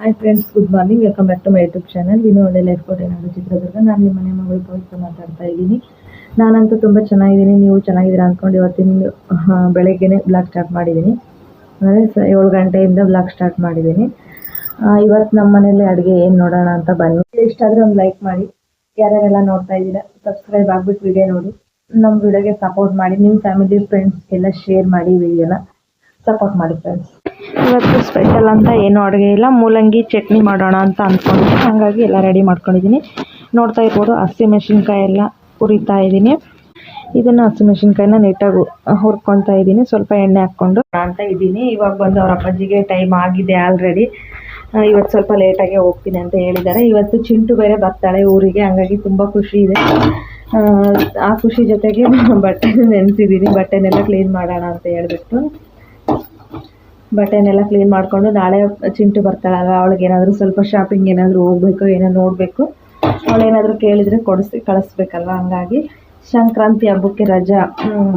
Hi friends good morning welcome back to my YouTube channel ಇನ್ನೂ ಒಳ್ಳೆ life ಕೋಟೆ ಏನಾದ್ರು ಚಿತ್ರದುರ್ಗ ನಾನು ನಿಮ್ಮ ಮನೆ ಮಗಳು ಪವಿತ್ರ ಮಾತಾಡ್ತಾ ಇದ್ದೀನಿ. ನಾನಂತೂ ತುಂಬ ಚೆನ್ನಾಗಿದ್ದೀನಿ. ನೀವು ಚೆನ್ನಾಗಿದ್ದೀರಾ ಅಂದ್ಕೊಂಡು ಇವತ್ತಿನ ಬೆಳಗ್ಗೆನೆ ಬ್ಲಾಗ್ ಸ್ಟಾರ್ಟ್ ಮಾಡಿದ್ದೀನಿ. ಅಂದರೆ ಸ, ಏಳು ಗಂಟೆಯಿಂದ ಬ್ಲಾಗ್ ಸ್ಟಾರ್ಟ್ ಮಾಡಿದ್ದೀನಿ. ಇವತ್ತು ನಮ್ಮ ಮನೇಲಿ ಅಡುಗೆ ಏನು ನೋಡೋಣ ಅಂತ ಬನ್ನಿ. ಇಷ್ಟ ಆದರೆ ಒಂದು ಲೈಕ್ ಮಾಡಿ. ಯಾರ್ಯಾರೆಲ್ಲ ನೋಡ್ತಾ ಇದ್ದೀರಾ ಸಬ್ಸ್ಕ್ರೈಬ್ ಆಗ್ಬಿಟ್ಟು ವಿಡಿಯೋ ನೋಡಿ. ನಮ್ಮ ವಿಡಿಯೋಗೆ ಸಪೋರ್ಟ್ ಮಾಡಿ. ನಿಮ್ಮ ಫ್ಯಾಮಿಲಿ ಫ್ರೆಂಡ್ಸ್ಗೆಲ್ಲ ಶೇರ್ ಮಾಡಿ ವಿಡಿಯೋನ ಸಪೋರ್ಟ್ ಮಾಡಿ ಫ್ರೆಂಡ್ಸ್ ಇವತ್ತು ಸ್ಪೆಷಲ್ ಅಂತ ಏನು ಅಡುಗೆ ಇಲ್ಲ. ಮೂಲಂಗಿ ಚಟ್ನಿ ಮಾಡೋಣ ಅಂತ ಅಂದ್ಕೊಂಡಿದ್ದೆ ಹಾಗಾಗಿ ಎಲ್ಲ ರೆಡಿ ಮಾಡ್ಕೊಂಡಿದ್ದೀನಿ. ನೋಡ್ತಾ ಇರ್ಬೋದು ಹಸಿಮೆಣ್ಸಿನ್ಕಾಯಿ ಎಲ್ಲ ಹುರಿತಾ ಇದ್ದೀನಿ. ಇದನ್ನು ಹಸಿಮೆಣ್ಸಿನ್ಕಾಯಿನ ನೀಟಾಗಿ ಹುರ್ಕೊತಾ ಇದ್ದೀನಿ. ಸ್ವಲ್ಪ ಎಣ್ಣೆ ಹಾಕ್ಕೊಂಡು ಅಂತ ಇದ್ದೀನಿ. ಇವಾಗ ಬಂದು ಅವ್ರ ಅಪ್ಪಾಜಿಗೆ ಟೈಮ್ ಆಗಿದೆ ಆಲ್ರೆಡಿ ಇವತ್ತು ಸ್ವಲ್ಪ ಲೇಟಾಗೆ ಹೋಗ್ತೀನಿ ಅಂತ ಹೇಳಿದ್ದಾರೆ. ಇವತ್ತು ಚಿಂಟು ಬೇರೆ ಬರ್ತಾಳೆ ಊರಿಗೆ. ಹಂಗಾಗಿ ತುಂಬ ಖುಷಿ ಇದೆ. ಆ, ಖುಷಿ ಜೊತೆಗೆ ಬಟ್ಟೆ ನೆನೆಸಿದ್ದೀನಿ. ಬಟ್ಟೆನೆಲ್ಲ ಕ್ಲೀನ್ ಮಾಡೋಣ ಅಂತ ಹೇಳ್ಬಿಟ್ಟು. ಬಟ್ಟೆನೆಲ್ಲ ಕ್ಲೀನ್ ಮಾಡಿಕೊಂಡು ನಾಳೆ ಚಿಂಟು ಬರ್ತಾಳಲ್ಲ, ಅವಳಿಗೆ ಏನಾದರೂ ಸ್ವಲ್ಪ ಶಾಪಿಂಗ್ ಏನಾದರೂ ಹೋಗ್ಬೇಕು ಏನೋ ನೋಡಬೇಕು. ಅವಳೇನಾದರೂ ಕೇಳಿದರೆ ಕೊಡಿಸಿ, ಕಳಿಸ್ಬೇಕಲ್ವ? ಹಂಗಾಗಿ ಸಂಕ್ರಾಂತಿ ಹಬ್ಬಕ್ಕೆ ರಜಾ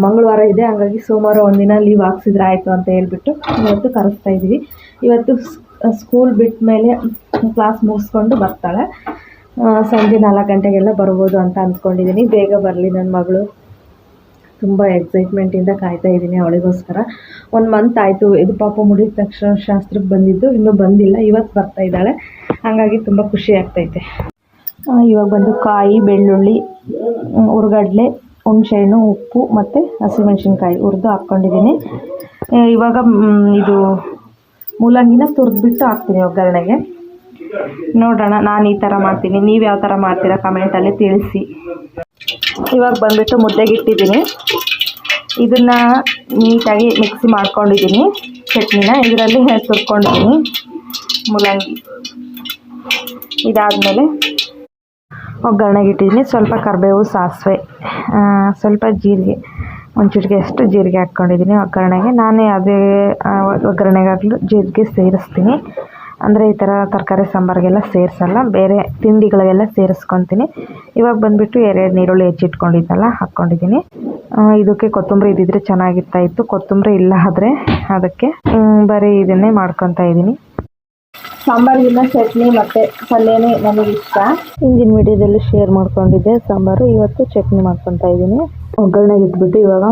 ಮಂಗಳವಾರ ಇದೆ. ಹಂಗಾಗಿ ಸೋಮವಾರ ಒಂದಿನ ಲೀವ್ ಹಾಕ್ಸಿದ್ರೆ ಆಯಿತು ಅಂತ ಹೇಳ್ಬಿಟ್ಟು ಇವತ್ತು ಕರೆಸ್ತಾ ಇದ್ದೀವಿ ಇವತ್ತು ಸ್ಕೂಲ್ ಬಿಟ್ಟ ಮೇಲೆ ಕ್ಲಾಸ್ ಮುಗಿಸ್ಕೊಂಡು ಬರ್ತಾಳೆ. ಸಂಜೆ ನಾಲ್ಕು ಗಂಟೆಗೆಲ್ಲ ಬರ್ಬೋದು ಅಂತ ಅಂದ್ಕೊಂಡಿದ್ದೀನಿ. ಬೇಗ ಬರಲಿ ನನ್ನ ಮಗಳು. ತುಂಬ ಎಕ್ಸೈಟ್ಮೆಂಟಿಂದ ಕಾಯ್ತಾ ಇದ್ದೀನಿ ಅವಳಿಗೋಸ್ಕರ. ಒಂದು ಮಂತ್ ಆಯಿತು, ಇದು ಪಾಪ ಮುಡಿದ ತಕ್ಷಣ ಶಾಸ್ತ್ರಕ್ಕೆ ಬಂದಿದ್ದು, ಇನ್ನೂ ಬಂದಿಲ್ಲ ಇವತ್ತು ಬರ್ತಾ ಇದ್ದಾಳೆ. ಹಾಗಾಗಿ ತುಂಬ ಖುಷಿ ಆಗ್ತೈತೆ. ಇವಾಗ ಬಂದು ಕಾಯಿ, ಬೆಳ್ಳುಳ್ಳಿ ಹುರ್ಗಡ್ಲೆ, ಹುಣಸೆಹಣ್ಣು, ಉಪ್ಪು ಮತ್ತು ಹಸಿಮೆಣ್ಸಿನ್ಕಾಯಿ ಹುರಿದು ಹಾಕ್ಕೊಂಡಿದ್ದೀನಿ. ಇವಾಗ ಇದು ಮೂಲಂಗಿನ ತುರಿದ್ಬಿಟ್ಟು ಹಾಕ್ತೀನಿ ಒಗ್ಗರಣೆಗೆ ನೋಡೋಣ, ನಾನು ಈ ಥರ ಮಾಡ್ತೀನಿ, ನೀವು ಯಾವ ಥರ ಮಾಡ್ತೀರಾ ಕಮೆಂಟಲ್ಲಿ ತಿಳಿಸಿ. ಇವಾಗ ಬಂದುಬಿಟ್ಟು ಮುದ್ದೆಗೆ ಇಟ್ಟಿದ್ದೀನಿ ಇದನ್ನು ನೀಟಾಗಿ ಮಿಕ್ಸಿ ಮಾಡ್ಕೊಂಡಿದ್ದೀನಿ. ಚಟ್ನಿನ ಇದರಲ್ಲಿ ತುರ್ಕೊಂಡಿದ್ದೀನಿ. ಮೂಲಂಗಿ ಇದಾದಮೇಲೆ ಒಗ್ಗರಣೆಗೆ ಇಟ್ಟಿದ್ದೀನಿ ಸ್ವಲ್ಪ ಕರಿಬೇವು ಸಾಸಿವೆ ಸ್ವಲ್ಪ ಜೀರಿಗೆ ಒಂದು ಚಿಟಿಕೆ ಅಷ್ಟು ಜೀರಿಗೆ ಹಾಕ್ಕೊಂಡಿದ್ದೀನಿ ಒಗ್ಗರಣೆಗೆ. ನಾನೇ ಅದೇ ಒಗ್ಗರಣೆಗಾಗಲೂ ಜೀರಿಗೆ ಸೇರಿಸ್ತೀನಿ. ಅಂದರೆ ಈ ಥರ ತರಕಾರಿ ಸಾಂಬಾರಿಗೆಲ್ಲ ಸೇರಿಸಲ್ಲ ಬೇರೆ ತಿಂಡಿಗಳಿಗೆಲ್ಲ ಸೇರಿಸ್ಕೊತೀನಿ. ಇವಾಗ ಬಂದುಬಿಟ್ಟು ಎರಡು ನೀರುಳ್ಳಿ ಹೆಚ್ಚಿಟ್ಕೊಂಡಿದ್ದಲ್ಲ ಹಾಕ್ಕೊಂಡಿದ್ದೀನಿ. ಇದಕ್ಕೆ ಕೊತ್ತಂಬರಿ ಇದ್ದಿದ್ರೆ ಚೆನ್ನಾಗಿರ್ತಾ ಇತ್ತು. ಕೊತ್ತಂಬರಿ ಇಲ್ಲ ಆದರೆ ಅದಕ್ಕೆ ಬರೀ ಇದನ್ನೇ ಮಾಡ್ಕೊತಾ ಇದ್ದೀನಿ. ಸಾಂಬಾರಿಗಿನ್ನ ಚಟ್ನಿ ಮತ್ತು ಪಲ್ಯನೇ ನನಗೆ ಇಷ್ಟ. ಹಿಂದಿನ ವಿಡಿಯೋದಲ್ಲಿ ಶೇರ್ ಮಾಡ್ಕೊಂಡಿದ್ದೆ ಸಾಂಬಾರು ಇವತ್ತು ಚಟ್ನಿ ಮಾಡ್ಕೊತಾ ಇದ್ದೀನಿ. ಒಗ್ಗರಣೆಗೆ ಇಟ್ಬಿಟ್ಟು ಇವಾಗ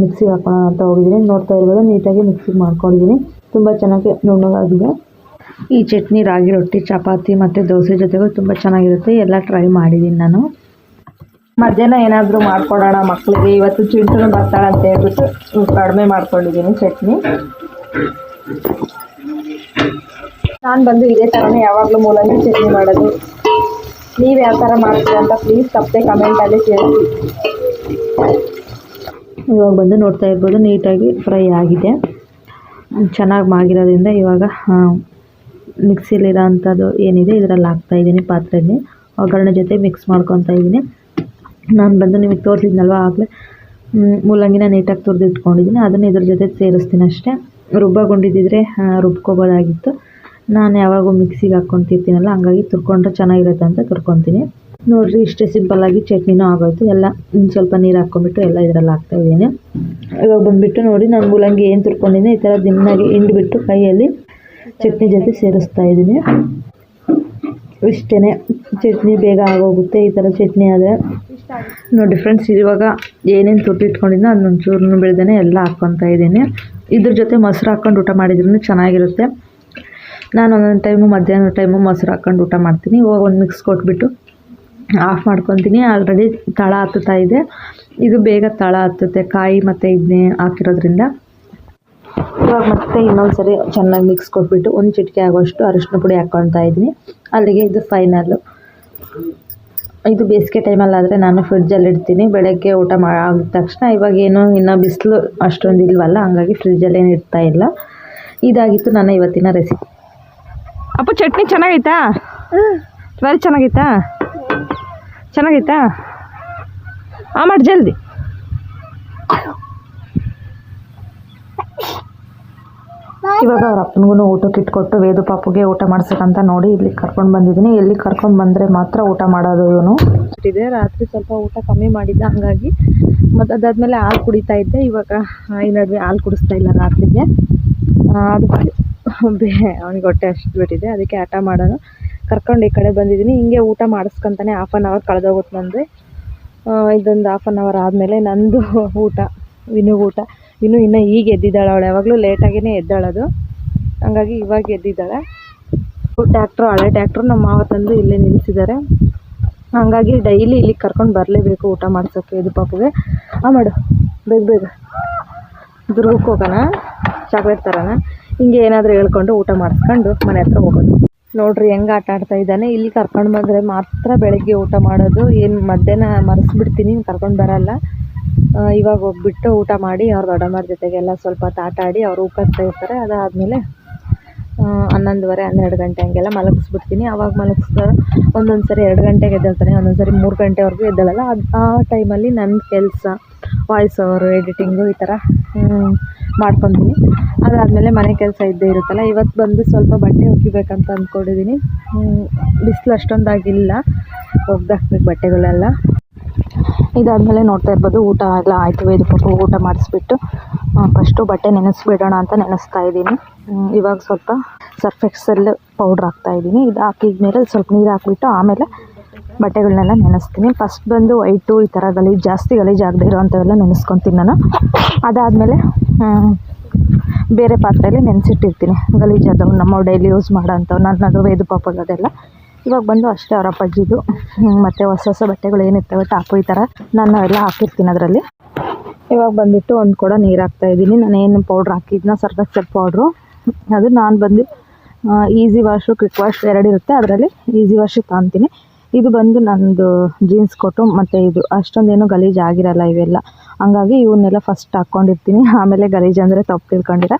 ಮಿಕ್ಸಿಗೆ ಹಾಕೋಣ ಅಂತ ಹೋಗಿದ್ದೀನಿ. ನೋಡ್ತಾ ಇರ್ಬೋದು ನೀಟಾಗಿ ಮಿಕ್ಸಿಗೆ ಮಾಡ್ಕೊಂಡಿದ್ದೀನಿ. ತುಂಬ ಚೆನ್ನಾಗಿ ನುಣ್ಣಗಾಗಿದೆ. ಈ ಚಟ್ನಿ, ರಾಗಿ, ರೊಟ್ಟಿ, ಚಪಾತಿ ಮತ್ತು ದೋಸೆ ಜೊತೆಗೂ ತುಂಬ ಚೆನ್ನಾಗಿರುತ್ತೆ. ಎಲ್ಲ ಟ್ರೈ ಮಾಡಿದ್ದೀನಿ ನಾನು. ಮಧ್ಯಾಹ್ನ ಏನಾದರೂ ಮಾಡ್ಕೊಡೋಣ ಮಕ್ಕಳಿಗೆ ಇವತ್ತು ಚಿಂಟುನು ಬರ್ತಾಳೆ ಅಂತ ಹೇಳ್ಬಿಟ್ಟು ಕಡಿಮೆ ಮಾಡ್ಕೊಂಡಿದ್ದೀನಿ ಚಟ್ನಿ. ನಾನು ಬಂದು ಇದೇ ಥರನೇ ಯಾವಾಗಲೂ ಮೂಲಂಗಿ ಚಟ್ನಿ ಮಾಡೋದು. ನೀವು ಯಾವ ಥರ ಮಾಡ್ತೀರಾ ಅಂತ ಪ್ಲೀಸ್ ತಪ್ಪದೆ ಕಮೆಂಟಲ್ಲಿ ಕೇಳಿ. ಇವಾಗ ಬಂದು ನೋಡ್ತಾ ಇರ್ಬೋದು, ನೀಟಾಗಿ ಫ್ರೈ ಆಗಿದೆ. ಚೆನ್ನಾಗಿ ಮಾಗಿರೋದ್ರಿಂದ ಇವಾಗ ಮಿಕ್ಸಿಲಿರೋ ಅಂಥದ್ದು ಏನಿದೆ, ಇದರಲ್ಲಿ ಹಾಕ್ತಾ ಇದ್ದೀನಿ ಪಾತ್ರೆಯಲ್ಲಿ ಒಗ್ಗರಣೆ ಜೊತೆ ಮಿಕ್ಸ್ ಮಾಡ್ಕೊತಾ ಇದ್ದೀನಿ. ನಾನು ಬಂದು ನಿಮಗೆ ತೋರಿಸಿದ್ನಲ್ವ ಆಗಲೇ? ಮೂಲಂಗಿನ ನೀಟಾಗಿ ತುರಿದು ಇಟ್ಕೊಂಡಿದ್ದೀನಿ ಅದನ್ನು ಇದ್ರ ಜೊತೆ ಸೇರಿಸ್ತೀನಿ ಅಷ್ಟೇ. ರುಬ್ಬಗೊಂಡಿದ್ದಿದ್ರೆ ರುಬ್ಕೋಬೋದಾಗಿತ್ತು. ನಾನು ಯಾವಾಗೂ ಮಿಕ್ಸಿಗೆ ಹಾಕ್ಕೊತಿರ್ತೀನಲ್ಲ, ಹಂಗಾಗಿ ತುರ್ಕೊಂಡ್ರೆ ಚೆನ್ನಾಗಿರುತ್ತೆ ಅಂತ ತುರ್ಕೊತೀನಿ. ನೋಡಿರಿ, ಇಷ್ಟೇ ಸಿಂಪಲ್ಲಾಗಿ ಚಟ್ನಿನೂ ಆಗೋಯ್ತು. ಎಲ್ಲ ಸ್ವಲ್ಪ ನೀರು ಹಾಕ್ಕೊಂಬಿಟ್ಟು ಎಲ್ಲ ಇದರಲ್ಲಿ ಹಾಕ್ತಾಯಿದ್ದೀನಿ ಇವಾಗ ಬಂದುಬಿಟ್ಟು ನೋಡಿ, ನಾನು ಮೂಲಂಗಿ ಏನು ತುರ್ಕೊಂಡಿದ್ದೀನಿ, ಈ ಥರ ದಿನಾಗಿ ಹಿಂಡ್ಬಿಟ್ಟು ಕೈಯಲ್ಲಿ ಚಟ್ನಿ ಜೊತೆ ಸೇರಿಸ್ತಾ ಇದ್ದೀನಿ. ಇಷ್ಟೇ ಚಟ್ನಿ ಬೇಗ ಆಗೋಗುತ್ತೆ. ಈ ಥರ ಚಟ್ನಿ ಆದರೆ ನೋಡಿ ಫ್ರೆಂಡ್ಸ್ ಇವಾಗ ಏನೇನು ತುಟ್ಟಿಟ್ಕೊಂಡಿದ್ದೋ ಅದನ್ನ ಒಂಚೂರು ಬೆಳೆದೇ ಎಲ್ಲ ಹಾಕ್ಕೊತಾ ಇದ್ದೀನಿ. ಇದ್ರ ಜೊತೆ ಮೊಸರು ಹಾಕ್ಕೊಂಡು ಊಟ ಮಾಡಿದ್ರೂ ಚೆನ್ನಾಗಿರುತ್ತೆ. ನಾನು ಒಂದೊಂದು ಟೈಮು ಮಧ್ಯಾಹ್ನ ಟೈಮು ಮೊಸರು ಹಾಕ್ಕೊಂಡು ಊಟ ಮಾಡ್ತೀನಿ. ಇವಾಗ ಒಂದು ಮಿಕ್ಸ್ ಕೊಟ್ಬಿಟ್ಟು ಆಫ್ ಮಾಡ್ಕೊತೀನಿ. ಆಲ್ರೆಡಿ ತಳ ಹತ್ತುತ್ತಾ ಇದೆ. ಇದು ಬೇಗ ತಳ ಹತ್ತುತ್ತೆ. ಕಾಯಿ ಮತ್ತು ಇದನ್ನೇ ಹಾಕಿರೋದ್ರಿಂದ. ಇವಾಗ ಮತ್ತೆ ಇನ್ನೊಂದು ಸರಿ ಚೆನ್ನಾಗಿ ಮಿಕ್ಸ್ ಕೊಟ್ಬಿಟ್ಟು ಒಂದು ಚಿಟಿಕೆ ಆಗೋಷ್ಟು ಅರಿಶಿನ ಪುಡಿ ಹಾಕ್ಕೊಳ್ತಾ ಇದ್ದೀನಿ. ಅಲ್ಲಿಗೆ ಇದು ಫೈನಲ್ಲು ಇದು ಬೇಸಿಗೆ ಟೈಮಲ್ಲಾದರೆ ನಾನು ಫ್ರಿಡ್ಜಲ್ಲಿ ಇಡ್ತೀನಿ. ಬೆಳಗ್ಗೆ ಊಟ ಮಾ ಆಗಿದ ತಕ್ಷಣ ಇವಾಗ ಏನು ಇನ್ನು ಬಿಸಿಲು ಅಷ್ಟೊಂದು ಇಲ್ವಲ್ಲ ಹಂಗಾಗಿ ಫ್ರಿಡ್ಜಲ್ಲೇನು ಇಡ್ತಾ ಇಲ್ಲ. ಇದಾಗಿತ್ತು ನನ್ನ ಇವತ್ತಿನ ರೆಸಿಪಿ ಅಪ್ಪ ಚಟ್ನಿ ಚೆನ್ನಾಗೈತಾ? ವೆರಿ ಚೆನ್ನಾಗೈತಾ? ಚೆನ್ನಾಗೈತಾ? ಆ ಮಾಡಿ ಜಲ್ದಿ. ಇವಾಗ ಅವ್ರ ಅಪ್ಪನಿಗೂ ಊಟಕ್ಕೆ ಇಟ್ಕೊಟ್ಟು ವೇದು ಪಾಪುಗೆ ಊಟ ಮಾಡ್ಸಕ್ಕಂತ ನೋಡಿ ಇಲ್ಲಿ ಕರ್ಕೊಂಡು ಬಂದಿದ್ದೀನಿ. ಎಲ್ಲಿ ಕರ್ಕೊಂಡು ಬಂದರೆ ಮಾತ್ರ ಊಟ ಮಾಡೋದು ಇವನು. ಇದೆ, ರಾತ್ರಿ ಸ್ವಲ್ಪ ಊಟ ಕಮ್ಮಿ ಮಾಡಿದ್ದ ಹಂಗಾಗಿ ಮತ್ತು ಅದಾದಮೇಲೆ ಹಾಲು ಕುಡಿತಾ ಇದ್ದೆ. ಇವಾಗ ಈ ಹಾಲು ಕುಡಿಸ್ತಾ ಇಲ್ಲ ರಾತ್ರಿಗೆ. ಅದು ಬೇ, ಅವ್ನಿಗೆ ಹೊಟ್ಟೆ ಅಷ್ಟು ಬಿಟ್ಟಿದೆ. ಅದಕ್ಕೆ ಆಟ ಮಾಡೋಣ. ಕರ್ಕೊಂಡು ಈ ಕಡೆ ಬಂದಿದ್ದೀನಿ. ಹಿಂಗೆ ಊಟ ಮಾಡಿಸ್ಕೊಂತಾನೆ ಹಾಫ್ ಆನ್ ಅವರ್ ಕಳೆದೋಗುತ್ತೆ ನಂದು. ಇದೊಂದು ಹಾಫ್ ಆನ್ ಅವರ್ ಆದಮೇಲೆ ನಂದು ಊಟ ವಿನು ಊಟ. ವಿನು ಇನ್ನು ಈಗ ಎದ್ದಿದ್ದಾಳೆ ಅವಳು. ಯಾವಾಗಲೂ ಲೇಟಾಗಿಯೇ ಎದ್ದಾಳದು. ಹಂಗಾಗಿ ಇವಾಗ ಎದ್ದಿದ್ದಾಳೆ. ಟ್ಯಾಕ್ಟ್ರು ಹಳೆ ಟ್ಯಾಕ್ಟ್ರು ನಮ್ಮ ಮಾವ ತಂದು ಇಲ್ಲೇ ನಿಲ್ಲಿಸಿದ್ದಾರೆ. ಹಂಗಾಗಿ ಡೈಲಿ ಇಲ್ಲಿಗೆ ಕರ್ಕೊಂಡು ಬರಲೇಬೇಕು ಊಟ ಮಾಡ್ಸೋಕ್ಕೆ ಇದು ಪಾಪುಗೆ ಆ, ಮಾಡು. ಬೇಗ ಬೇಗ. ದುರ್ಗಕ್ಕೆ ಹೋಗೋಣ. ಚಾಕ್ಲೇಟ್ ತರೋಣ. ಹಿಂಗೆ ಏನಾದರೂ ಹೇಳ್ಕೊಂಡು ಊಟ ಮಾಡಿಸ್ಕೊಂಡು ಮನೆ ಹತ್ರ ಹೋಗೋದು ನೋಡ್ರಿ, ಹೆಂಗೆ ಆಟ ಆಡ್ತಾ ಇದ್ದಾನೆ. ಇಲ್ಲಿ ಕರ್ಕೊಂಡು ಬಂದರೆ ಮಾತ್ರ ಬೆಳಗ್ಗೆ ಊಟ ಮಾಡೋದು. ಏನು ಮಧ್ಯಾಹ್ನ ಮರೆಸ್ಬಿಡ್ತೀನಿ ಕರ್ಕೊಂಡು ಬರಲ್ಲ. ಇವಾಗ ಹೋಗ್ಬಿಟ್ಟು ಊಟ ಮಾಡಿ ಅವ್ರ ದೊಡ್ಡಮ್ಮರ ಜೊತೆಗೆಲ್ಲ ಸ್ವಲ್ಪ ಹೊತ್ತು ಆಟ ಆಡಿ ಅವ್ರು ಊಟಕ್ಕೆ ಇರ್ತಾರೆ. ಅದಾದಮೇಲೆ ಹನ್ನೊಂದುವರೆ, ಹನ್ನೆರಡು ಗಂಟೆ ಹಾಗೆಲ್ಲ ಮಲಗಿಸ್ಬಿಡ್ತೀನಿ. ಆವಾಗ ಮಲಗಿಸ್ತಾರೆ ಒಂದೊಂದು ಸರಿ ಎರಡು ಗಂಟೆಗೆ ಎದ್ದೇಳ್ತಾನೆ ಒಂದೊಂದು ಸರಿ ಮೂರು ಗಂಟೆವರೆಗೂ ಎದ್ದೇಳಲ್ಲ. ಅದು ಆ ಟೈಮಲ್ಲಿ ನನ್ನ ಕೆಲಸ, ವಾಯ್ಸ್ ಓವರು ಎಡಿಟಿಂಗು ಈ ಥರ ಮಾಡ್ಕೊತೀನಿ. ಅದಾದಮೇಲೆ ಮನೆ ಕೆಲಸ ಇದ್ದೇ ಇರುತ್ತಲ್ಲ ಇವತ್ತು ಬಂದು ಸ್ವಲ್ಪ ಬಟ್ಟೆ ಒಗಿಬೇಕಂತ ಅಂದ್ಕೊಂಡಿದ್ದೀನಿ ಬಿಸಿಲು ಅಷ್ಟೊಂದಾಗಿಲ್ಲ ಒಗ್ದಾಕ್ಬೇಕು ಬಟ್ಟೆಗಳೆಲ್ಲ. ಇದಾದಮೇಲೆ ನೋಡ್ತಾ ಇರ್ಬೋದು, ಊಟ ಎಲ್ಲ ಆಯಿತು, ಇದು ಪಾಪ ಊಟ ಮಾಡಿಸ್ಬಿಟ್ಟು ಫಸ್ಟು ಬಟ್ಟೆ ನೆನೆಸ್ಬಿಡೋಣ ಅಂತ ನೆನೆಸ್ತಾ ಇದ್ದೀನಿ. ಇವಾಗ ಸ್ವಲ್ಪ ಸರ್ಫ್ ಎಕ್ಸೆಲ್ ಪೌಡ್ರ್ ಹಾಕ್ತಾ ಇದ್ದೀನಿ. ಇದು ಹಾಕಿದ್ಮೇಲೆ ಸ್ವಲ್ಪ ನೀರು ಹಾಕ್ಬಿಟ್ಟು ಆಮೇಲೆ ಬಟ್ಟೆಗಳನ್ನೆಲ್ಲ ನೆನೆಸ್ತೀನಿ. ಫಸ್ಟ್ ಬಂದು ವೈಟು ಈ ಥರ ಗಲೀಜು, ಜಾಸ್ತಿ ಗಲೀಜು ಆಗದೆ ಇರೋವಂಥವೆಲ್ಲ ನೆನೆಸ್ಕೊತೀನಿ ನಾನು. ಅದಾದಮೇಲೆ ಬೇರೆ ಪಾತ್ರೆಯಲ್ಲಿ ನೆನೆಸಿಟ್ಟಿರ್ತೀನಿ. ಗಲೀಜಾದವು ನಮ್ಮ ಡೈಲಿ ಯೂಸ್ ಮಾಡೋ ಅಂಥವು ನನ್ನದು ವೇದು ಪಾಪದೆಲ್ಲ ಇವಾಗ ಬಂದು ಅಷ್ಟೇ ಅವರ ಅಪ್ಪಾಜಿದು. ಮತ್ತು ಹೊಸ ಹೊಸ ಬಟ್ಟೆಗಳು ಏನಿರ್ತವೆ ಟಾಪು ಈ ಥರ ನಾನು ಎಲ್ಲ ಹಾಕಿರ್ತೀನಿ ಅದರಲ್ಲಿ. ಇವಾಗ ಬಂದುಬಿಟ್ಟು ಒಂದು ಕೂಡ ನೀರು ಹಾಕ್ತಾ ಇದ್ದೀನಿ. ನಾನು ಏನು ಪೌಡ್ರ್ ಹಾಕಿದ್ನ ಸರ್ಫೆಕ್ಸಲ್ ಪೌಡ್ರು ಅದು ನಾನು ಬಂದು ಈಸಿ ವಾಶು ಕ್ವಿಕ್ ವಾಶ್ ಎರಡು ಇರುತ್ತೆ. ಅದರಲ್ಲಿ ಈಸಿ ವಾಶು ತೊಗೊತೀನಿ. ಇದು ಬಂದು ನಂದು ಜೀನ್ಸ್ ಕೊಟ್ಟು ಮತ್ತು ಇದು ಅಷ್ಟೊಂದೇನು ಗಲೀಜು ಆಗಿರಲ್ಲ ಇವೆಲ್ಲ. ಹಂಗಾಗಿ ಇವನ್ನೆಲ್ಲ ಫಸ್ಟ್ ಹಾಕ್ಕೊಂಡಿರ್ತೀನಿ ಆಮೇಲೆ ಗಲೀಜು ಅಂದರೆ ತಪ್ಪು ತಿಳ್ಕೊಂಡಿರ.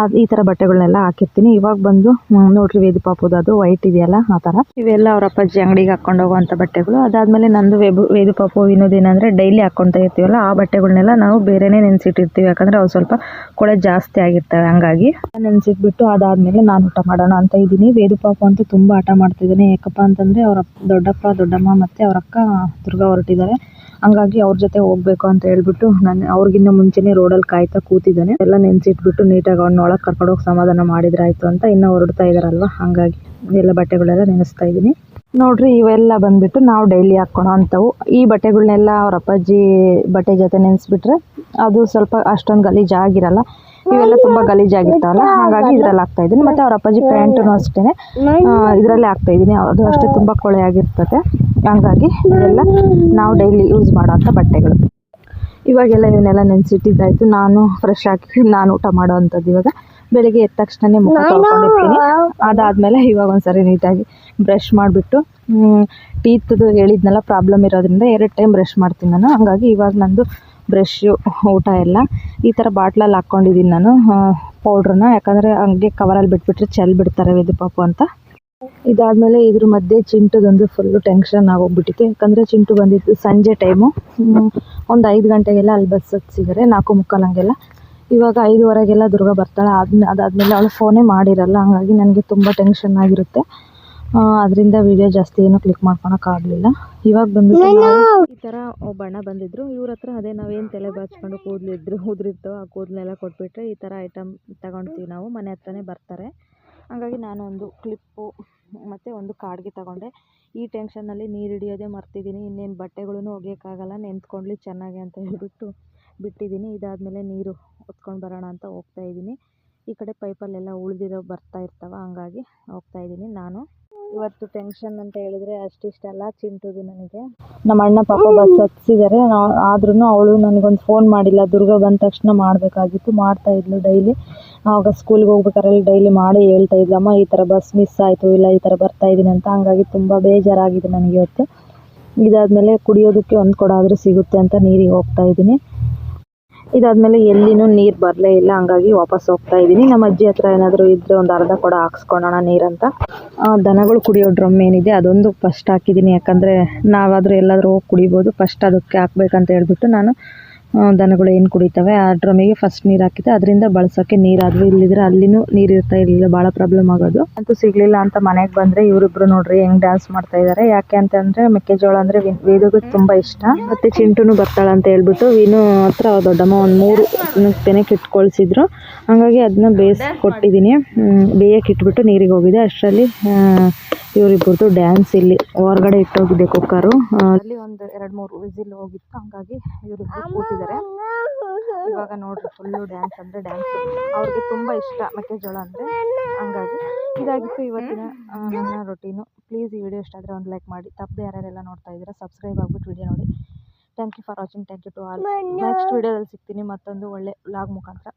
ಅದು ಈ ಥರ ಬಟ್ಟೆಗಳನ್ನೆಲ್ಲ ಹಾಕಿರ್ತೀನಿ. ಇವಾಗ ಬಂದು ನೋಡ್ರಿ ವೇದಿ ಪಾಪುದು ಅದು ವೈಟ್ ಇದೆಯಲ್ಲ, ಆ ಥರ ಇವೆಲ್ಲ ಅವ್ರ ಅಪ್ಪಾಜಿ ಅಂಗಡಿಗೆ ಹಾಕೊಂಡು ಹೋಗುವಂಥ ಬಟ್ಟೆಗಳು. ಅದಾದಮೇಲೆ ನಂದು ವೇಬು, ವೇದಿ ಪಾಪು ವಿನೋದೇನಂದರೆ ಡೈಲಿ ಹಾಕ್ಕೊತಾ ಇರ್ತೀವಲ್ಲ, ಆ ಬಟ್ಟೆಗಳನ್ನೆಲ್ಲ ನಾವು ಬೇರೆನೇ ನೆನೆಸಿಟ್ಟಿರ್ತೀವಿ. ಯಾಕಂದರೆ ಅವು ಸ್ವಲ್ಪ ಕೊಳೆ ಜಾಸ್ತಿ ಆಗಿರ್ತವೆ ಹಂಗಾಗಿ. ನೆನೆಸಿಟ್ಬಿಟ್ಟು ಅದಾದಮೇಲೆ ನಾನು ಊಟ ಮಾಡೋಣ ಅಂತ ಇದ್ದೀನಿ. ವೇದು ಪಾಪು ಅಂತೂ ತುಂಬ ಆಟ ಮಾಡ್ತಿದ್ದೀನಿ. ಯಾಕಪ್ಪ ಅಂತಂದರೆ ಅವರ ದೊಡ್ಡಪ್ಪ, ದೊಡ್ಡಮ್ಮ ಮತ್ತು ಅವರಕ್ಕ ದುರ್ಗಾ ಹೊರಟಿದ್ದಾರೆ. ಹಂಗಾಗಿ ಅವ್ರ ಜೊತೆ ಹೋಗ್ಬೇಕು ಅಂತ ಹೇಳ್ಬಿಟ್ಟು ನಾನು ಅವ್ರಿಗಿನ್ನ ಮುಂಚೆನೇ ರೋಡಲ್ಲಿ ಕಾಯ್ತಾ ಕೂತಿದ್ದಾನೆ. ಎಲ್ಲ ನೆನೆಸಿಟ್ಬಿಟ್ಟು ನೀಟಾಗಿ ಅವ್ನ ಒಳಗೆ ಕರ್ಕೊಂಡೋಗಿ ಸಮಾಧಾನ ಮಾಡಿದ್ರಾಯ್ತು ಅಂತ ಇನ್ನೂ ಹೊರಡ್ತಾ ಇದ್ದಾರಲ್ವ ಹಂಗಾಗಿ ಎಲ್ಲ ಬಟ್ಟೆಗಳೆಲ್ಲ ನೆನೆಸ್ತಾ ಇದ್ದೀನಿ. ನೋಡ್ರಿ, ಇವೆಲ್ಲ ಬಂದ್ಬಿಟ್ಟು ನಾವು ಡೈಲಿ ಹಾಕ್ಕೊಳೋ ಅಂಥವು ಈ ಬಟ್ಟೆಗಳನ್ನೆಲ್ಲ ಅವ್ರ ಅಪ್ಪಾಜಿ ಬಟ್ಟೆ ಜೊತೆ ನೆನೆಸ್ಬಿಟ್ರೆ ಅದು ಸ್ವಲ್ಪ ಅಷ್ಟೊಂದು ಗಲೀಜು ಆಗಿರಲ್ಲ ಇವೆಲ್ಲ ತುಂಬ ಗಲೀಜಾಗಿರ್ತಾವಲ್ಲ ಹಾಗಾಗಿ ಇದ್ರಲ್ಲಿ ಹಾಕ್ತಾ ಇದ್ದೀನಿ. ಮತ್ತು ಅವ್ರ ಅಪ್ಪಾಜಿ ಪ್ಯಾಂಟ್ ಅಷ್ಟೇನೆ. ಇದರಲ್ಲೇ ಹಾಕ್ತಾ ಇದ್ದೀನಿ. ಅದು ಅಷ್ಟೇ ತುಂಬಾ ಕೊಳೆ ಆಗಿರ್ತದೆ. ಹಂಗಾಗಿ ಇವೆಲ್ಲ ನಾವು ಡೈಲಿ ಯೂಸ್ ಮಾಡೋವಂಥ ಬಟ್ಟೆಗಳು. ಇವಾಗೆಲ್ಲ ಇವನ್ನೆಲ್ಲ ನೆನೆಸಿಟ್ಟಿದ್ದಾಯ್ತು. ನಾನು ಫ್ರೆಶ್ ಆಗಿ ನಾನು ಊಟ ಮಾಡೋ ಅಂಥದ್ದು ಇವಾಗ. ಬೆಳಿಗ್ಗೆ ಎದ್ದ ತಕ್ಷಣನೇ ಮುಖ ತೊಳ್ಕೊಂಡಿರ್ತೀನಿ. ಅದಾದಮೇಲೆ ಇವಾಗ ಒಂದ್ಸರಿ ನೀಟಾಗಿ ಬ್ರಷ್ ಮಾಡಿಬಿಟ್ಟು ಟೀತ್ದು ಹೇಳಿದ್ನಲ್ಲ ಪ್ರಾಬ್ಲಮ್ ಇರೋದ್ರಿಂದ ಎರಡು ಟೈಮ್ ಬ್ರಷ್ ಮಾಡ್ತೀನಿ ನಾನು. ಹಂಗಾಗಿ ಇವಾಗ ನಂದು ಬ್ರಷ್ಷು ಊಟ ಎಲ್ಲ. ಈ ಥರ ಬಾಟ್ಲಲ್ಲಿ ಹಾಕ್ಕೊಂಡಿದ್ದೀನಿ ನಾನು ಪೌಡ್ರನ್ನ. ಯಾಕಂದರೆ ಹಂಗೆ ಕವರಲ್ಲಿ ಬಿಟ್ಬಿಟ್ರೆ ಚೆಲ್ ಬಿಡ್ತಾರೆ ವೆದು ಪಾಪು ಅಂತ. ಇದಾದಮೇಲೆ ಇದ್ರ ಮಧ್ಯೆ ಚಿಂಟುದೊಂದು ಫುಲ್ಲು ಟೆನ್ಷನ್ ಆಗೋಗ್ಬಿಟ್ಟಿತ್ತು. ಯಾಕಂದರೆ ಚಿಂಟು ಬಂದಿತ್ತು ಸಂಜೆ ಟೈಮು ಒಂದು ಐದು ಗಂಟೆಗೆಲ್ಲ ಅಲ್ಲಿ ಬಸ್ ಹತ್ತಿಸಿದ್ದಾರೆ ನಾಲ್ಕು ಮುಕ್ಕಾಲು ಹಂಗೆಲ್ಲ. ಇವಾಗ ಐದುವರೆಗೆಲ್ಲ ದುರ್ಗ ಬರ್ತಾಳೆ. ಆದ್ಮೇಲೆ ಅದಾದಮೇಲೆ ಅವಳು ಫೋನೇ ಮಾಡಿರಲ್ಲ. ಹಾಗಾಗಿ ನನಗೆ ತುಂಬ ಟೆನ್ಷನ್ ಆಗಿರುತ್ತೆ. ಅದರಿಂದ ವಿಡಿಯೋ ಜಾಸ್ತಿ ಏನೂ ಕ್ಲಿಕ್ ಮಾಡ್ಕೊಳಕ್ಕಾಗಲಿಲ್ಲ ಇವಾಗ ಬಂದ್ಬಿಟ್ಟು ಈ ಥರ ಬಣ್ಣ ಬಂದಿದ್ರು. ಇವ್ರ ಹತ್ರ ಅದೇ ನಾವೇನು ತಲೆ ಬಾಚ್ಕೊಂಡು ಕೂದಲಿದ್ರು ಉದ್ರಿರ್ತೇವೆ ಆ ಕೂದಲೆಲ್ಲ ಕೊಟ್ಬಿಟ್ರೆ ಈ ಥರ ಐಟಮ್ ತಗೊಳ್ತೀವಿ ನಾವು. ಮನೆ ಹತ್ರನೇ ಬರ್ತಾರೆ. ಹಾಗಾಗಿ ನಾನು ಒಂದು ಕ್ಲಿಪ್ಪು ಮತ್ತು ಒಂದು ಕಾಡ್ಗೆ ತಗೊಂಡೆ. ಈ ಟೆನ್ಷನ್ನಲ್ಲಿ ನೀರು ಹಿಡಿಯೋದೇ ಮರ್ತಿದ್ದೀನಿ ಇನ್ನೇನು ಬಟ್ಟೆಗಳೂ ಒಗೆಯೋಕ್ಕಾಗಲ್ಲ. ನೆಂತ್ಕೊಂಡ್ಲಿ ಚೆನ್ನಾಗಿ ಅಂತ ಹೇಳ್ಬಿಟ್ಟು ಬಿಟ್ಟಿದ್ದೀನಿ ಇದಾದಮೇಲೆ ನೀರು ಹೊತ್ಕೊಂಡು ಬರೋಣ ಅಂತ ಹೋಗ್ತಾ ಇದ್ದೀನಿ ಈ ಕಡೆ ಪೈಪಲ್ಲೆಲ್ಲ ಉಳಿದಿರೋ ಬರ್ತಾ ಇರ್ತಾವ. ಹಂಗಾಗಿ ಹೋಗ್ತಾ ಇದ್ದೀನಿ ನಾನು. ಇವತ್ತು ಟೆನ್ಷನ್ ಅಂತ ಹೇಳಿದ್ರೆ ಅಷ್ಟಿಷ್ಟಲ್ಲ ಚಿಂಟುದು ನನಗೆ. ನಮ್ಮ ಅಣ್ಣ ಪಾಪ ಬಸ್ ಹತ್ತಿಸಿದ್ದಾರೆ ಆದ್ರೂ ಅವಳು ನನಗೊಂದು ಫೋನ್ ಮಾಡಿಲ್ಲ. ದುರ್ಗ ಬಂದ ತಕ್ಷಣ ಮಾಡಬೇಕಾಗಿತ್ತು. ಮಾಡ್ತಾ ಇದ್ಲು ಡೈಲಿ ಆವಾಗ ಸ್ಕೂಲ್ಗೆ ಹೋಗ್ಬೇಕಾದ್ರೆ ಡೈಲಿ ಮಾಡಿ ಹೇಳ್ತಾ ಇದ್ಲಮ್ಮ ಈ ಥರ ಬಸ್ ಮಿಸ್ ಆಯಿತು. ಇಲ್ಲ ಈ ಥರ ಬರ್ತಾ ಇದ್ದೀನಿ ಅಂತ. ಹಂಗಾಗಿ ತುಂಬ ಬೇಜಾರಾಗಿದೆ ನನಗೆ ಇವತ್ತು. ಇದಾದಮೇಲೆ ಕುಡಿಯೋದಕ್ಕೆ ಒಂದು ಕೊಡ ಆದರೂ ಸಿಗುತ್ತೆ ಅಂತ ನೀರಿಗೆ ಹೋಗ್ತಾ ಇದ್ದೀನಿ. ಇದಾದಮೇಲೆ ಎಲ್ಲಿನೂ ನೀರು ಬರಲೇ ಇಲ್ಲ. ಹಂಗಾಗಿ ವಾಪಸ್ ಹೋಗ್ತಾ ಇದ್ದೀನಿ ನಮ್ಮ ಅಜ್ಜಿ ಹತ್ರ ಏನಾದರೂ ಇದ್ದರೆ ಒಂದು ಅರ್ಧ ಕೊಡ ಹಾಕ್ಸ್ಕೊಳೋಣ ನೀರಂತ. ದನಗಳು ಕುಡಿಯೋ ಡ್ರಮ್ ಏನಿದೆ, ಅದೊಂದು ಫಸ್ಟ್ ಹಾಕಿದ್ದೀನಿ ಯಾಕಂದರೆ ನಾವಾದರೂ ಎಲ್ಲಾದರೂ ಹೋಗಿ ಕುಡಿಬೋದು. ಫಸ್ಟ್ ಅದಕ್ಕೆ ಹಾಕ್ಬೇಕಂತ ಹೇಳ್ಬಿಟ್ಟು ನಾನು ದನಗಳು ಏನು ಕುಡಿತವೆ, ಆ ಡ್ರಮ್ಮಿಗೆ ಫಸ್ಟ್ ನೀರು ಹಾಕಿದ್ದೆ ಅದರಿಂದ ಬಳಸೋಕ್ಕೆ ನೀರಾದರೂ ಇಲ್ಲಿದ್ರೆ ಅಲ್ಲಿನೂ ನೀರು ಇರ್ತಾ ಇರಲಿಲ್ಲ ಭಾಳ ಪ್ರಾಬ್ಲಮ್ ಆಗೋದು. ಅಂತೂ ಸಿಗಲಿಲ್ಲ ಅಂತ ಮನೆಗೆ ಬಂದರೆ ಇವರಿಬ್ರು ನೋಡ್ರಿ ಹೆಂಗೆ ಡ್ಯಾನ್ಸ್ ಮಾಡ್ತಾ ಇದ್ದಾರೆ ಯಾಕೆ ಅಂತಂದರೆ ಮೆಕ್ಕೆಜೋಳ ಅಂದರೆ ವಿ- ವೇದಗೂ ತುಂಬಾ ಇಷ್ಟ. ಮತ್ತು ಚಿಂಟುನು ಬರ್ತಾಳ ಅಂತ ಹೇಳ್ಬಿಟ್ಟು ವೀನು ಹತ್ರ ದೊಡ್ಡಮ್ಮ ಒಂದು ಮೂರು ತೆನೆ ಇಟ್ಕೊಳ್ಸಿದ್ರು ಹಂಗಾಗಿ ಅದನ್ನ ಬೇಯಿಸ್ಕೊಟ್ಟಿದ್ದೀನಿ ಬೇಯಕ್ಕೆ ಇಟ್ಬಿಟ್ಟು ನೀರಿಗೆ ಹೋಗಿದೆ. ಅಷ್ಟರಲ್ಲಿ ಇವರಿಬ್ಬರದು ಡ್ಯಾನ್ಸ್ ಇಲ್ಲಿ ಹೊರಗಡೆ ಇಟ್ಟೋಗಿದೆ ಕುಕ್ಕರು. ಅಲ್ಲಿ ಒಂದು ಎರಡು ಮೂರು ವಿಸಿಲ್ ಹೋಗಿತ್ತು. ಹಂಗಾಗಿ ಇವರಿಬ್ಬರು ಕೂತಿದ್ದಾರೆ. ಇವಾಗ ನೋಡ್ರಿ ಫುಲ್ಲು ಡ್ಯಾನ್ಸ್ ಅಂದರೆ ಡ್ಯಾನ್ಸ್ ಅವ್ರಿಗೆ ತುಂಬ ಇಷ್ಟ ಮೆಕ್ಕೆಜೋಳ ಅಂದರೆ. ಹಂಗಾಗಿ ಇದಾಗಿತ್ತು ಇವತ್ತಿನ ನನ್ನ ರೊಟೀನು ಪ್ಲೀಸ್ ಈ ವಿಡಿಯೋ ಇಷ್ಟ ಆದರೆ ಒಂದು ಲೈಕ್ ಮಾಡಿ. ತಪ್ಪದೆ ಯಾರ್ಯಾರೆಲ್ಲ ನೋಡ್ತಾ ಇದ್ದೀರಾ ಸಬ್ಸ್ಕ್ರೈಬ್ ಆಗಿಬಿಟ್ಟು ವಿಡಿಯೋ ನೋಡಿ. Thank you for watching thank you to all next ವಿಡಿಯೋದಲ್ಲಿ ಸಿಗ್ತೀನಿ. ಮತ್ತೊಂದು ಒಳ್ಳೆ ವ್ಲಾಗ್ ಮುಖಾಂತರ.